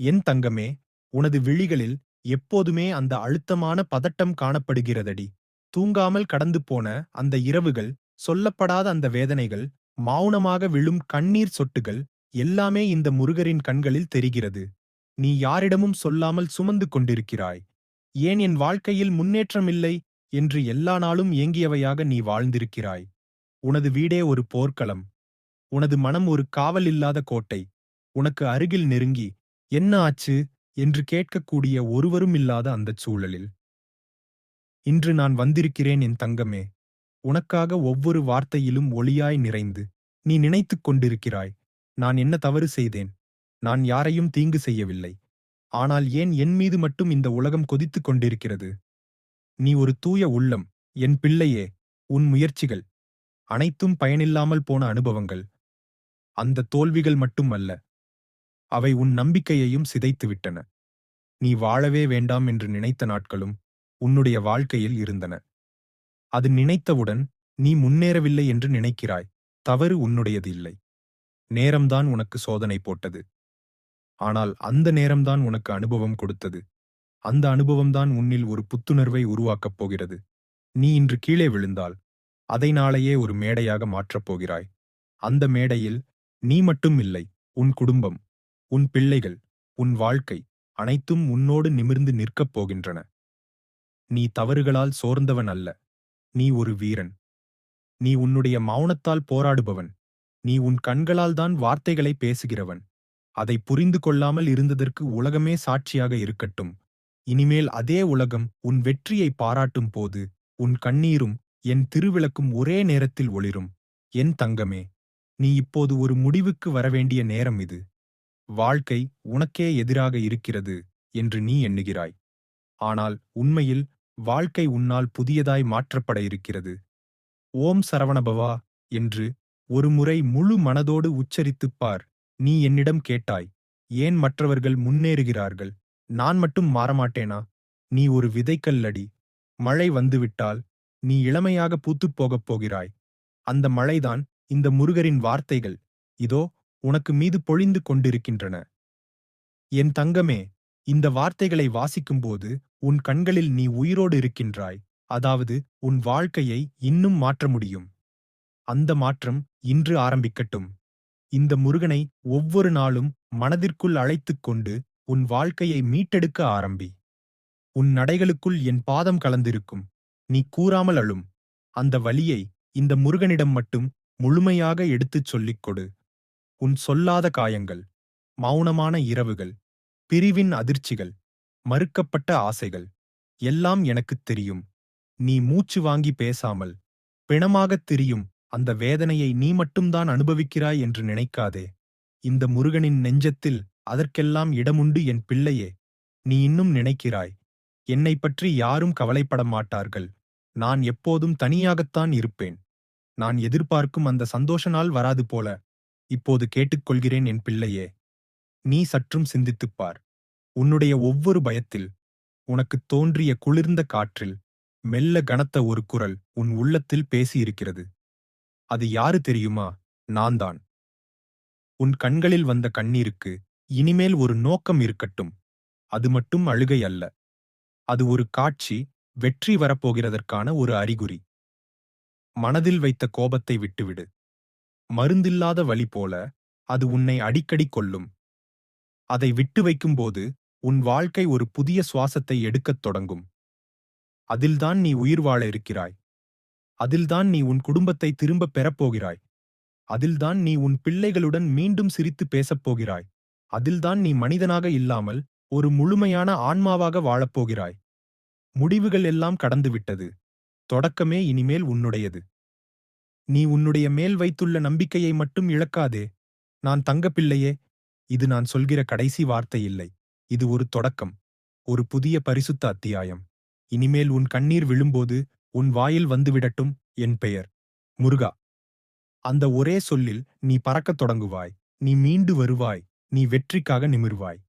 என் தங்கமே உனது விழிகளில் எப்போதுமே அந்த அழுத்தமான பதட்டம் காணப்படுகிறதடி. தூங்காமல் கடந்து போன அந்த இரவுகள் சொல்லப்படாத அந்த வேதனைகள் மௌனமாக விழும் கண்ணீர் சொட்டுகள் எல்லாமே இந்த முருகரின் கண்களில் தெரிகிறது. நீ யாரிடமும் சொல்லாமல் சுமந்து கொண்டிருக்கிறாய். ஏன் என் வாழ்க்கையில் முன்னேற்றமில்லை என்று எல்லா நாளும் ஏங்கியவையாக நீ வாழ்ந்திருக்கிறாய். உனது வீடே ஒரு போர்க்களம். உனது மனம் ஒரு காவல் இல்லாத கோட்டை. உனக்கு அருகில் நெருங்கி என்ன ஆச்சு என்று கேட்கக்கூடிய ஒருவரும் இல்லாத அந்தச் சூழலில். இன்று நான் வந்திருக்கிறேன் என் தங்கமே உனக்காக ஒவ்வொரு வார்த்தையிலும் ஒளியாய் நிறைந்து நீ நினைத்துக் கொண்டிருக்கிறாய். நான் என்ன தவறு செய்தேன்? நான் யாரையும் தீங்கு செய்யவில்லை. ஆனால் ஏன் என் மீது மட்டும் இந்த உலகம் கொதித்துக் கொண்டிருக்கிறது? நீ ஒரு தூய உள்ளம் என் பிள்ளையே உன் முயற்சிகள் அனைத்தும் பயனில்லாமல் போன அனுபவங்கள். அந்த தோல்விகள் மட்டும் அல்ல அவை உன் நம்பிக்கையையும் சிதைத்துவிட்டன. நீ வாழவே வேண்டாம் என்று நினைத்த நாட்களும் உன்னுடைய வாழ்க்கையில் இருந்தன. அது நினைத்தவுடன் நீ முன்னேறவில்லை என்று நினைக்கிறாய். தவறு உன்னுடையது இல்லை நேரம்தான் உனக்கு சோதனை போட்டது. ஆனால் அந்த நேரம்தான் உனக்கு அனுபவம் கொடுத்தது. அந்த அனுபவம்தான் உன்னில் ஒரு புத்துணர்வை உருவாக்கப் போகிறது. நீ இன்று கீழே விழுந்தால் அதை நாளையே ஒரு மேடையாக மாற்றப் போகிறாய். அந்த மேடையில் நீ மட்டும் இல்லை உன் குடும்பம். உன் பிள்ளைகள் உன் வாழ்க்கை அனைத்தும் உன்னோடு நிமிர்ந்து நிற்கப் போகின்றன. நீ தவறுகளால் சோர்ந்தவன் அல்ல. நீ ஒரு வீரன். நீ உன்னுடைய மௌனத்தால் போராடுபவன். நீ உன் கண்களால் தான் வார்த்தைகளை பேசுகிறவன். அதை புரிந்து கொள்ளாமல் இருந்ததற்கு உலகமே சாட்சியாக இருக்கட்டும். இனிமேல் அதே உலகம் உன் வெற்றியை பாராட்டும் போது உன் கண்ணீரும் என் திருவிளக்கும் ஒரே நேரத்தில் ஒளிரும். என் தங்கமே நீ இப்போது ஒரு முடிவுக்கு வரவேண்டிய நேரம் இது. வாழ்க்கை உனக்கே எதிராக இருக்கிறது என்று நீ எண்ணுகிறாய். ஆனால் உண்மையில் வாழ்க்கை உன்னால் புதியதாய் மாற்றப்பட இருக்கிறது. ஓம் சரவணபவா என்று ஒருமுறை முழு மனதோடு உச்சரித்துப் பார் நீ என்னிடம் கேட்டாய் ஏன் மற்றவர்கள் முன்னேறுகிறார்கள்? நான் மட்டும் மாறமாட்டேனா? நீ ஒரு விதைக்கல்லடி. மழை வந்துவிட்டால் நீ இளமையாக பூத்துப் போகப் போகிறாய். அந்த மழைதான் இந்த முருகரின் வார்த்தைகள். இதோ உனக்கு மீது பொழிந்து கொண்டிருக்கின்றன. என் தங்கமே இந்த வார்த்தைகளை வாசிக்கும்போது உன் கண்களில் நீ உயிரோடு இருக்கின்றாய். அதாவது உன் வாழ்க்கையை இன்னும் மாற்ற முடியும். அந்த மாற்றம் இன்று ஆரம்பிக்கட்டும். இந்த முருகனை ஒவ்வொரு நாளும் மனதிற்குள் அழைத்துக் கொண்டு உன் வாழ்க்கையை மீட்டெடுக்க ஆரம்பி. உன் நடைகளுக்குள் என் பாதம் கலந்திருக்கும். நீ கூறாமல் அழும். அந்த வலியை இந்த முருகனிடம் மட்டும் முழுமையாக எடுத்துச் சொல்லிக் கொடு. உன் சொல்லாத காயங்கள் மௌனமான இரவுகள் பிரிவின் அதிர்ச்சிகள் மறுக்கப்பட்ட ஆசைகள் எல்லாம் எனக்குத் தெரியும். நீ மூச்சு வாங்கி பேசாமல் பிணமாகத் திரியும் அந்த வேதனையை நீ மட்டும்தான் அனுபவிக்கிறாய் என்று நினைக்காதே. இந்த முருகனின் நெஞ்சத்தில் அதற்கெல்லாம் இடமுண்டு என் பிள்ளையே நீ இன்னும் நினைக்கிறாய். என்னை பற்றி யாரும் கவலைப்பட மாட்டார்கள் நான் எப்போதும் தனியாகத்தான் இருப்பேன். நான் எதிர்பார்க்கும் அந்த சந்தோஷ நாள் வராது போல இப்போது கேட்டுக்கொள்கிறேன் என் பிள்ளையே நீ சற்றும் சிந்தித்துப் பார் உன்னுடைய ஒவ்வொரு பயத்தில் உனக்குத் தோன்றிய குளிர்ந்த காற்றில் மெல்ல கனத்த ஒரு குரல் உன் உள்ளத்தில் பேசியிருக்கிறது. அது யாரு தெரியுமா? நான்தான். உன் கண்களில் வந்த கண்ணீருக்கு இனிமேல் ஒரு நோக்கம் இருக்கட்டும். அது மட்டும் அழுகை அல்ல. அது ஒரு காட்சி வெற்றி வரப்போகிறதற்கான ஒரு அறிகுறி. மனதில் வைத்த கோபத்தை விட்டுவிடு. மருந்தில்லாத வலி போல அது உன்னை அடிக்கடி கொல்லும். அதை விட்டு வைக்கும்போது உன் வாழ்க்கை ஒரு புதிய சுவாசத்தை எடுக்கத் தொடங்கும். அதில்தான் நீ உயிர் வாழ இருக்கிறாய். அதில்தான் நீ உன் குடும்பத்தை திரும்பப் பெறப்போகிறாய் அதில்தான் நீ உன் பிள்ளைகளுடன் மீண்டும் சிரித்து பேசப் போகிறாய். அதில்தான் நீ மனிதனாக இல்லாமல் ஒரு முழுமையான ஆன்மாவாக வாழப்போகிறாய் முடிவுகள் எல்லாம் கடந்துவிட்டது. தொடக்கமே இனிமேல் உன்னுடையது. நீ உன்னுடைய மேல் வைத்துள்ள நம்பிக்கையை மட்டும் இழக்காதே. நான் தங்கப்பிள்ளையே இது நான் சொல்கிற கடைசி வார்த்தை இல்லை இது ஒரு தொடக்கம் ஒரு புதிய பரிசுத்த அத்தியாயம். இனிமேல் உன் கண்ணீர் விழும்போது உன் வாயில் வந்துவிடட்டும் என் பெயர். முருகா அந்த ஒரே சொல்லில் நீ பறக்கத் தொடங்குவாய். நீ மீண்டு வருவாய். நீ வெற்றிக்காக நிமிர்வாய்.